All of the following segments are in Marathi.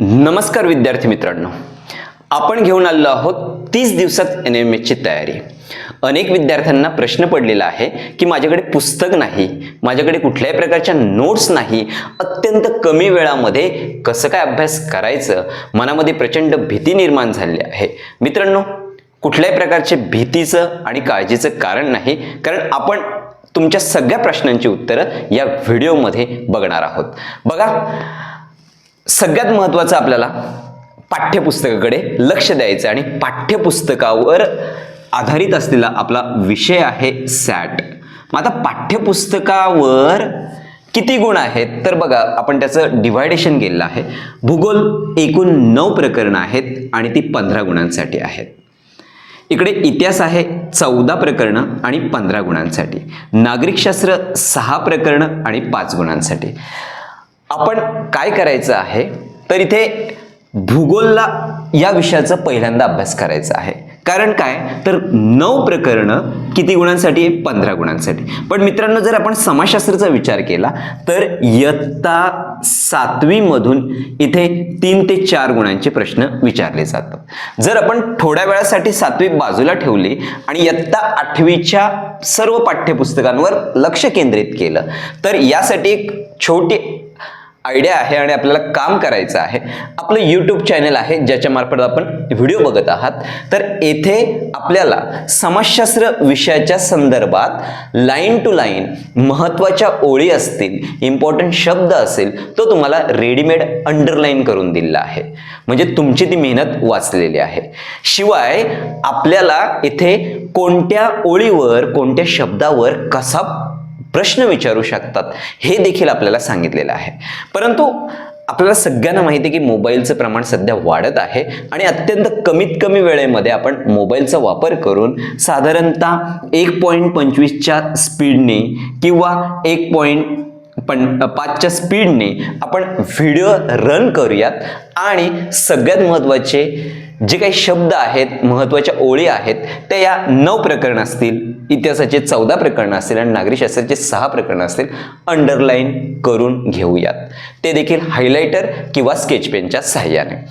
नमस्कार विद्यार्थी मित्रांनो. आपण घेऊन आलेलो आहोत तीस दिवसात एन एम एचची तयारी. अनेक विद्यार्थ्यांना प्रश्न पडलेला आहे की माझ्याकडे पुस्तक नाही माझ्याकडे कुठल्याही प्रकारच्या नोट्स नाही अत्यंत कमी वेळामध्ये कसं काय अभ्यास करायचं? मनामध्ये प्रचंड भीती निर्माण झालेली आहे. मित्रांनो कुठल्याही प्रकारचे भीतीचं आणि काळजीचं कारण नाही कारण आपण तुमच्या सगळ्या प्रश्नांची उत्तरं या व्हिडिओमध्ये बघणार आहोत. बघा सगळ्यात महत्त्वाचं आपल्याला पाठ्यपुस्तकाकडे लक्ष द्यायचं आणि पाठ्यपुस्तकावर आधारित असलेला आपला विषय आहे सॅट. मग आता पाठ्यपुस्तकावर किती गुण आहेत? तर बघा आपण त्याचं डिव्हायडेशन केलेलं आहे. भूगोल एकूण नऊ प्रकरणं आहेत आणि ती पंधरा गुणांसाठी आहेत. इकडे इतिहास आहे चौदा प्रकरणं आणि पंधरा गुणांसाठी. नागरिकशास्त्र सहा प्रकरणं आणि पाच गुणांसाठी. आपण काय करायचं आहे? तर इथे भूगोलला या विषयाचा पहिल्यांदा अभ्यास करायचा आहे. कारण काय? तर नऊ प्रकरणं किती गुणांसाठी? आहे पंधरा गुणांसाठी. पण मित्रांनो जर आपण समाजशास्त्राचा विचार केला तर इयत्ता सातवीमधून इथे तीन ते चार गुणांचे प्रश्न विचारले जातात. जर आपण थोड्या वेळासाठी सातवी बाजूला ठेवली आणि इयत्ता आठवीच्या सर्व पाठ्यपुस्तकांवर लक्ष केंद्रित केलं तर यासाठी एक छोटी आयडिया आहे आणि आपल्याला काम करायचं आहे. आपलं यूट्यूब चॅनल आहे ज्याच्या मार्फत आपण व्हिडिओ बघत आहात. तर येथे आपल्याला समाजशास्त्र विषयाच्या संदर्भात लाईन टू लाईन महत्त्वाच्या ओळी असतील इम्पॉर्टंट शब्द असेल तो तुम्हाला रेडीमेड अंडरलाईन करून दिलेला आहे. म्हणजे तुमची ती मेहनत वाचलेली आहे. शिवाय आपल्याला इथे कोणत्या ओळीवर कोणत्या शब्दावर कसा प्रश्न विचारू शकतात. हे देखील आपल्याला सांगितलेलं आहे. परंतु आपल्याला सगळ्यांना माहिती आहे की मोबाईलचं प्रमाण सध्या वाढत आहे आणि अत्यंत कमीत कमी वेळेमध्ये आपण मोबाईलचा वापर करून साधारणतः एक पॉईंट पंचवीसच्या स्पीडने किंवा एक पॉईंट पण पाचच्या स्पीडने आपण व्हिडिओ रन करूयात. आणि सगळ्यात महत्त्वाचे जे काही शब्द आहेत महत्त्वाच्या ओळी आहेत त्या या नऊ प्रकरण असतील इतिहासाचे चौदा प्रकरण असतील आणि नागरिकशास्त्राचे सहा प्रकरण असतील अंडरलाईन करून घेऊयात. ते देखील हायलायटर किंवा स्केच पेनच्या सहाय्याने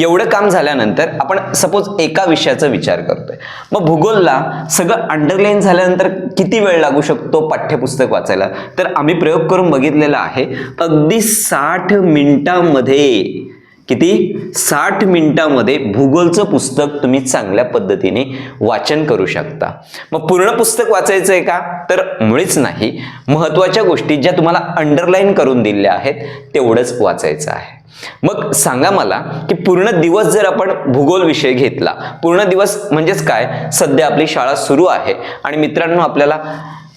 एवढं काम झाल्यानंतर आपण सपोज एका विषयाचा विचार करतोय. मग भूगोलला सगळं अंडरलाईन झाल्यानंतर किती वेळ लागू शकतो पाठ्यपुस्तक वाचायला? तर आम्ही प्रयोग करून बघितलेला आहे अगदी साठ मिनिटांमध्ये किती? साठ मिनिटामध्ये भूगोलचं पुस्तक तुम्ही चांगल्या पद्धतीने वाचन करू शकता. मग पूर्ण पुस्तक वाचायचं आहे का? तर मुळीच नाही. महत्त्वाच्या गोष्टी ज्या तुम्हाला अंडरलाईन करून दिलेल्या आहेत तेवढंच वाचायचं आहे. मग सांगा मला की पूर्ण दिवस जर आपण भूगोल विषय घेतला पूर्ण दिवस म्हणजेच काय? सध्या आपली शाळा सुरू आहे आणि मित्रांनो आपल्याला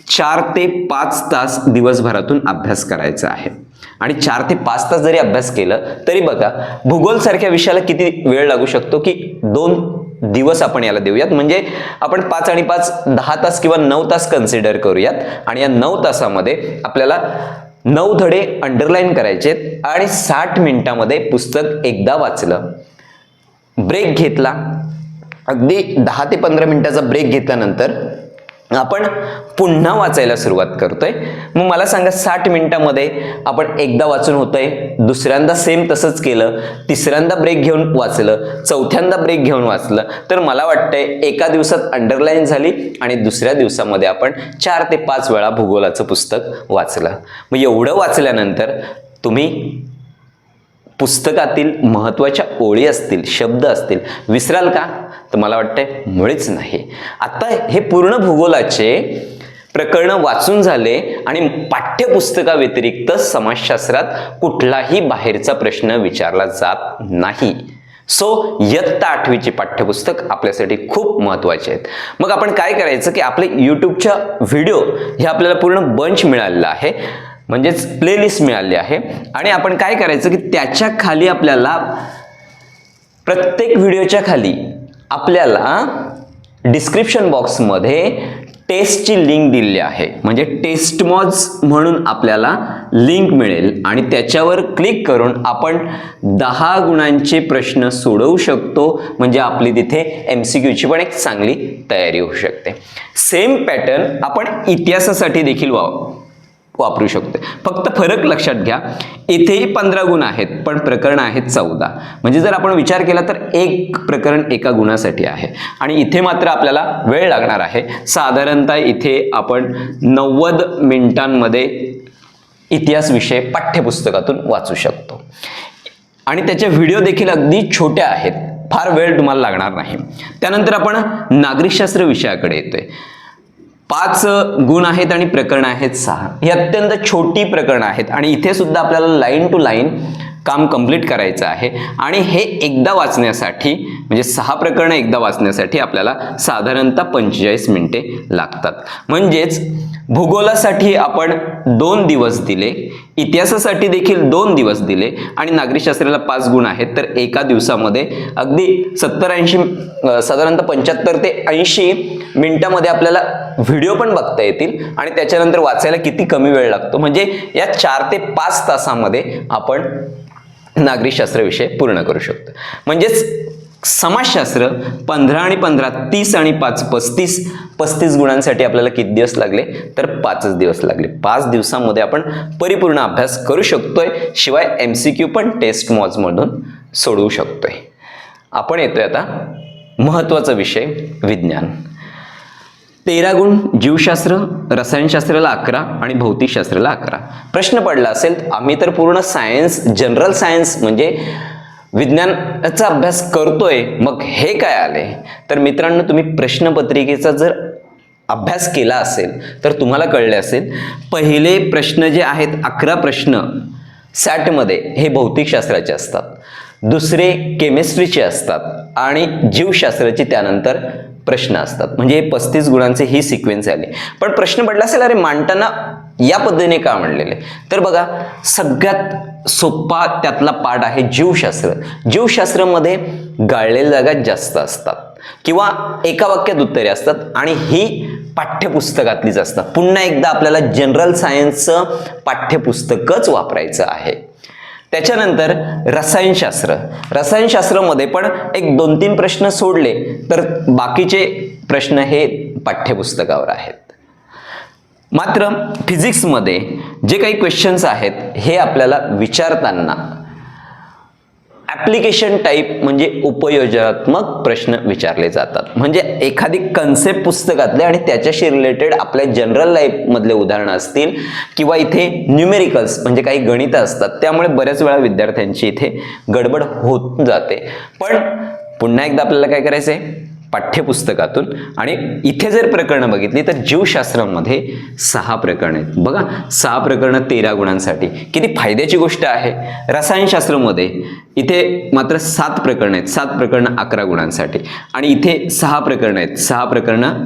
चार ते पाच तास दिवसभरातून अभ्यास करायचा आहे. आणि चार ते पाच तास जरी अभ्यास केलं तरी बघा भूगोल सारख्या विषयाला किती वेळ लागू शकतो की दोन दिवस आपण याला देऊयात. म्हणजे आपण पाच आणि पाच दहा तास किंवा नऊ तास कन्सिडर करूयात. आणि या नऊ तासामध्ये आपल्याला नऊ धडे अंडरलाईन करायचे आणि साठ मिनिटामध्ये पुस्तक एकदा वाचलं ब्रेक घेतला. अगदी दहा ते पंधरा मिनिटाचा ब्रेक घेतल्यानंतर आपण पुन्हा वाचायला सुरुवात करतोय. मग मला सांगा साठ मिनिटामध्ये आपण एकदा वाचून होतंय दुसऱ्यांदा सेम तसंच केलं तिसऱ्यांदा ब्रेक घेऊन वाचलं चौथ्यांदा ब्रेक घेऊन वाचलं. तर मला वाटतंय एका दिवसात अंडरलाईन झाली आणि दुसऱ्या दिवसामध्ये आपण चार ते पाच वेळा भूगोलाचं पुस्तक वाचलं. मग एवढं वाचल्यानंतर तुम्ही पुस्तकातील महत्त्वाच्या ओळी असतील शब्द असतील विसराल का? तर मला वाटतंय मुळीच नाही. आता हे पूर्ण भूगोलाचे प्रकरणं वाचून झाले आणि पाठ्यपुस्तकाव्यतिरिक्त समाजशास्त्रात कुठलाही बाहेरचा प्रश्न विचारला जात नाही. सो इयत्ता आठवीचे पाठ्यपुस्तक आपल्यासाठी खूप महत्त्वाचे आहेत. मग आपण काय करायचं की आपले यूट्यूबच्या व्हिडिओ हे आपल्याला पूर्ण बंच मिळालेला आहे. म्हणजेच प्लेलिस्ट मिळाली आहे. आणि आपण काय करायचं की त्याच्याखाली आपल्याला प्रत्येक व्हिडिओच्या खाली आपल्याला डिस्क्रिप्शन बॉक्समध्ये टेस्टची लिंक दिलेली आहे. म्हणजे टेस्ट मॉज म्हणून आपल्याला लिंक मिळेल. आणि त्याच्यावर क्लिक करून आपण दहा गुणांचे प्रश्न सोडवू शकतो. म्हणजे आपली तिथे एम सी क्यूची पण एक चांगली तयारी होऊ शकते. सेम पॅटर्न आपण इतिहासासाठी देखील वा वापरू शकतो फक्त फरक लक्षात घ्या. इथेही पंधरा गुण आहेत पण प्रकरण आहेत चौदा. म्हणजे जर आपण विचार केला तर एक प्रकरण एका गुणासाठी आहे. आणि इथे मात्र आपल्याला वेळ लागणार आहे. साधारणतः इथे आपण नव्वद मिनिटांमध्ये इतिहास विषय पाठ्यपुस्तकातून वाचू शकतो. आणि त्याचे व्हिडिओ देखील अगदी छोट्या आहेत. फार वेळ तुम्हाला लागणार नाही. त्यानंतर आपण नागरिकशास्त्र विषयाकडे येतोय. पाच गुण आहेत आणि प्रकरण आहेत सहा. ही अत्यंत छोटी प्रकरण आहेत आणि इथे सुद्धा आपल्याला लाईन टू लाईन काम कंप्लीट करायचं आहे. आणि हे एकदा वाचण्यासाठी म्हणजे सहा प्रकरणं एकदा वाचण्यासाठी आपल्याला साधारणतः पंचेचाळीस मिनिटे लागतात. म्हणजेच भूगोलासाठी आपण दोन दिवस दिले इतिहासासाठी देखील दोन दिवस दिले आणि नागरिकशास्त्राला पाच गुण आहेत. तर एका दिवसामध्ये अगदी सत्तर ऐंशी साधारणतः पंच्याहत्तर ते ऐंशी मिनिटामध्ये आपल्याला व्हिडिओ पण बघता येतील आणि त्याच्यानंतर वाचायला किती कमी वेळ लागतो. म्हणजे या चार ते पाच तासामध्ये आपण नागरिकशास्त्र विषय पूर्ण करू शकतो. म्हणजेच समाजशास्त्र पंधरा आणि पंधरा तीस आणि पाच पस्तीस पस्तीस गुणांसाठी आपल्याला किती दिवस लागले? तर पाचच दिवस लागले. पाच दिवसामध्ये आपण परिपूर्ण अभ्यास करू शकतोय शिवाय एम सी क्यू पण टेस्ट मॉजमधून सोडवू शकतोय. आपण येतोय आता महत्त्वाचा विषय विज्ञान. तेरा गुण जीवशास्त्र रसायनशास्त्राला अकरा आणि भौतिकशास्त्राला अकरा. प्रश्न पडला असेल आम्ही तर पूर्ण सायन्स जनरल सायन्स म्हणजे विज्ञानाचा अभ्यास करतोय मग हे काय आले? तर मित्रांनो तुम्ही प्रश्नपत्रिकेचा जर अभ्यास केला असेल तर तुम्हाला कळले असेल पहिले प्रश्न जे आहेत अकरा प्रश्न सॅटमध्ये हे भौतिकशास्त्राचे असतात. दुसरे केमिस्ट्रीचे असतात आणि जीवशास्त्राचे त्यानंतर प्रश्न असतात. म्हणजे पस्तीस गुणांचे ही सिक्वेन्स आली. पण प्रश्न पडला असेल अरे मांडताना या पद्धतीने का म्हणलेले तर बघा सगळ्यात सोपा त्यातला पाठ आहे जीवशास्त्र. जीवशास्त्रामध्ये गाळलेल्या जागा जास्त असतात. किंवा एका वाक्यात उत्तरे असतात आणि ही पाठ्यपुस्तकातलीच असतात. पुन्हा एकदा आपल्याला जनरल सायन्सचं पाठ्यपुस्तकच वापरायचं आहे. त्याच्यानंतर रसायनशास्त्र. रसायनशास्त्रामध्ये पण एक दोन तीन प्रश्न सोडले तर बाकीचे प्रश्न हे पाठ्यपुस्तकावर आहेत. मात्र फिजिक्समध्ये जे काही क्वेश्चन्स आहेत हे आपल्याला विचारताना ऍप्लिकेशन टाईप म्हणजे उपयोजनात्मक प्रश्न विचारले जातात. म्हणजे एखादी कन्सेप्ट पुस्तकातले आणि त्याच्याशी रिलेटेड आपल्या जनरल लाईफमधले उदाहरणं असतील किंवा इथे न्यूमेरिकल्स म्हणजे काही गणितं असतात. त्यामुळे बऱ्याच वेळा विद्यार्थ्यांची इथे गडबड होत जाते. पण पुन्हा एकदा आपल्याला काय करायचं आहे पाठ्यपुस्तकातून. आणि इथे जर प्रकरणं बघितली तर जीवशास्त्रामध्ये सहा प्रकरणं आहेत. बघा सहा प्रकरणं तेरा गुणांसाठी. किती फायद्याची गोष्ट आहे. रसायनशास्त्रामध्ये इथे मात्र सात प्रकरणं आहेत. सात प्रकरणं अकरा गुणांसाठी. आणि इथे सहा प्रकरणं आहेत. सहा प्रकरणं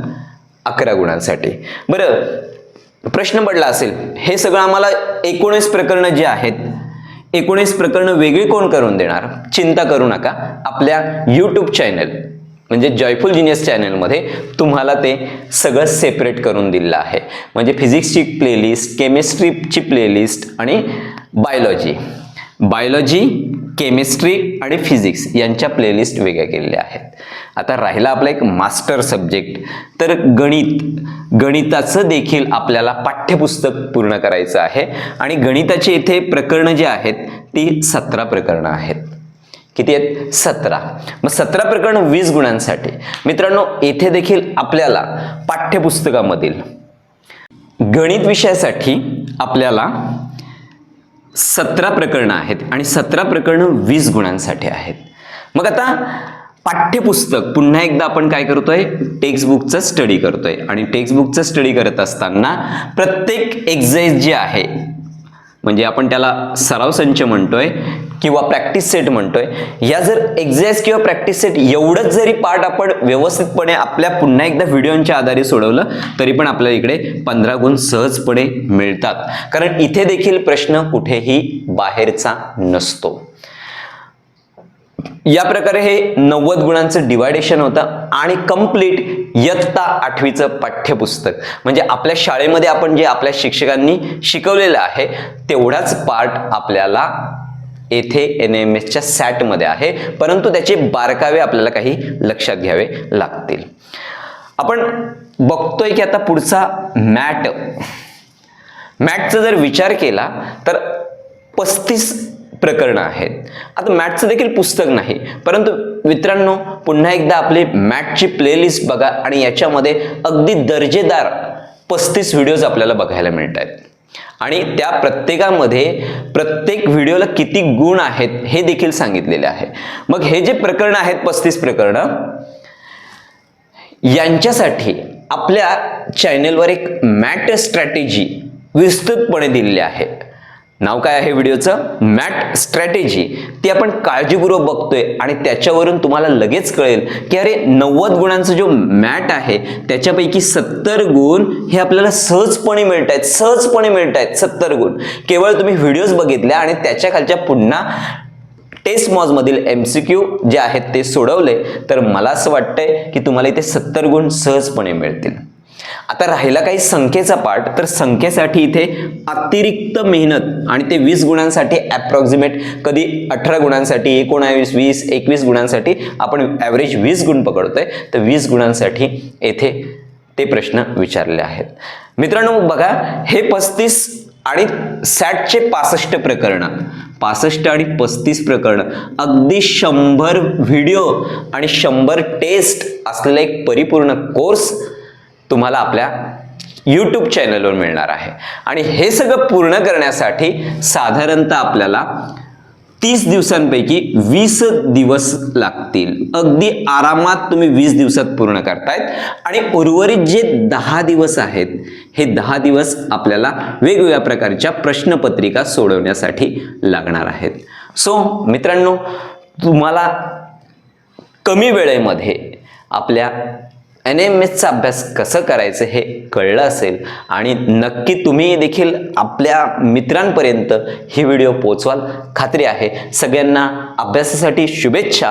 अकरा गुणांसाठी. बरं प्रश्न पडला असेल हे सगळं आम्हाला एकोणीस प्रकरणं जी आहेत एकोणीस प्रकरणं वेगळी कोण करून देणार? चिंता करू नका. आपल्या यूट्यूब चॅनल म्हणजे जॉयफुल जिनियस चॅनलमध्ये तुम्हाला ते सगळं सेपरेट करून दिलेलं आहे. म्हणजे फिजिक्सची प्लेलिस्ट केमिस्ट्रीची प्लेलिस्ट आणि बायोलॉजी बायोलॉजी केमिस्ट्री आणि फिजिक्स यांच्या प्लेलिस्ट वेगळ्या केलेल्या आहेत. आता राहिला आपला एक मास्टर सब्जेक्ट तर गणित. गणिताचं देखील आपल्याला पाठ्यपुस्तक पूर्ण करायचं आहे. आणि गणिताची इथे प्रकरणं जी आहेत ती सतरा प्रकरणं आहेत. किती आहेत? सतरा. मग सतरा प्रकरण वीस गुणांसाठी. मित्रांनो येथे देखील आपल्याला पाठ्यपुस्तकामधील गणित विषयासाठी आपल्याला सतरा प्रकरणं आहेत आणि सतरा प्रकरणं वीस गुणांसाठी आहेत. मग आता पाठ्यपुस्तक पुन्हा एकदा आपण काय करतोय? टेक्स्टबुकचं स्टडी करतोय. आणि टेक्स्टबुकचं स्टडी करत असताना प्रत्येक एक्झाईज जे आहे म्हणजे आपण त्याला सराव संच म्हणतोय किंवा प्रॅक्टिस सेट म्हणतोय या जर एक्झाईज किंवा प्रॅक्टिस सेट एवढंच जरी पार्ट आपण व्यवस्थितपणे आपल्या पुन्हा एकदा व्हिडिओच्या आधारे सोडवलं तरी पण आपल्याला इकडे पंधरा गुण सहजपणे मिळतात. कारण इथे देखील प्रश्न कुठेही बाहेरचा नसतो. या प्रकारे हे नव्वद गुणांचं डिवायडेशन होतं आणि कंप्लीट इयत्ता आठवीचं पाठ्यपुस्तक. म्हणजे आपल्या शाळेमध्ये आपण जे आपल्या शिक्षकांनी शिकवलेलं आहे तेवढाच पार्ट आपल्याला येथे एन एम एसच्या सॅटमध्ये आहे. परंतु त्याचे बारकावे आपल्याला काही लक्षात घ्यावे लागतील. आपण बघतोय की आता पुढचा मॅट. मॅटचा जर विचार केला तर पस्तीस प्रकरणं आहेत. आता मॅटचं देखील पुस्तक नाही. परंतु मित्रांनो पुन्हा एकदा आपली मॅटची प्लेलिस्ट बघा आणि याच्यामध्ये अगदी दर्जेदार पस्तीस व्हिडिओज आपल्याला बघायला मिळत आहेत आणि त्या प्रत्येकामध्ये प्रत्येक व्हिडिओला किती गुण आहेत हे देखील सांगितलेले आहे. मग हे जे प्रकरण आहेत पस्तीस प्रकरणं यांच्यासाठी आपल्या चॅनेलवर एक मॅट स्ट्रॅटेजी विस्तृतपणे दिलेली आहे. नाव काय आहे व्हिडिओचं? Math strategy. ती आपण काळजीपूर्वक बघतोय आणि त्याच्यावरून तुम्हाला लगेच कळेल की अरे नव्वद गुणांचा जो मॅट आहे त्याच्यापैकी सत्तर गुण हे आपल्याला सहजपणे मिळत आहेत सहजपणे मिळत आहेत सत्तर गुण. केवळ तुम्ही व्हिडिओज बघितल्या आणि त्याच्या खालच्या पुन्हा टेस्ट मॉजमधील एम सी क्यू जे आहेत ते सोडवले तर मला असं वाटतंय की तुम्हाला इथे सत्तर गुण सहजपणे मिळतील. आता राहिला काही संख्येचा पाठ तर संख्येसाठी इथे अतिरिक्त मेहनत आणि ते वीस गुणांसाठी अप्रॉक्सिमेट कधी अठरा गुणांसाठी एकोणावीस वीस एकवीस गुणांसाठी आपण ॲव्हरेज वीस गुण पकडतोय. तर वीस गुणांसाठी येथे ते प्रश्न विचारले आहेत. मित्रांनो बघा हे पस्तीस आणि सॅटचे पासष्ट प्रकरण. पासष्ट आणि पस्तीस प्रकरण. अगदी शंभर व्हिडिओ आणि शंभर टेस्ट असलेला एक परिपूर्ण कोर्स तुम्हाला आपल्या यूट्यूब चॅनलवर मिळणार आहे. आणि हे सगळं पूर्ण करण्यासाठी साधारणतः आपल्याला तीस दिवसांपैकी वीस दिवस लागतील. अगदी आरामात तुम्ही वीस दिवसात पूर्ण करतायत. आणि उर्वरित जे दहा दिवस आहेत हे दहा दिवस आपल्याला वेगवेगळ्या प्रकारच्या प्रश्नपत्रिका सोडवण्यासाठी लागणार आहेत. सो मित्रांनो तुम्हाला कमी वेळेमध्ये आपल्या एन एम एसचा अभ्यास कसं करायचं हे कळलं असेल आणि नक्की तुम्ही देखील आपल्या मित्रांपर्यंत ही व्हिडिओ पोचवाल. खात्री आहे सगळ्यांना अभ्यासासाठी शुभेच्छा.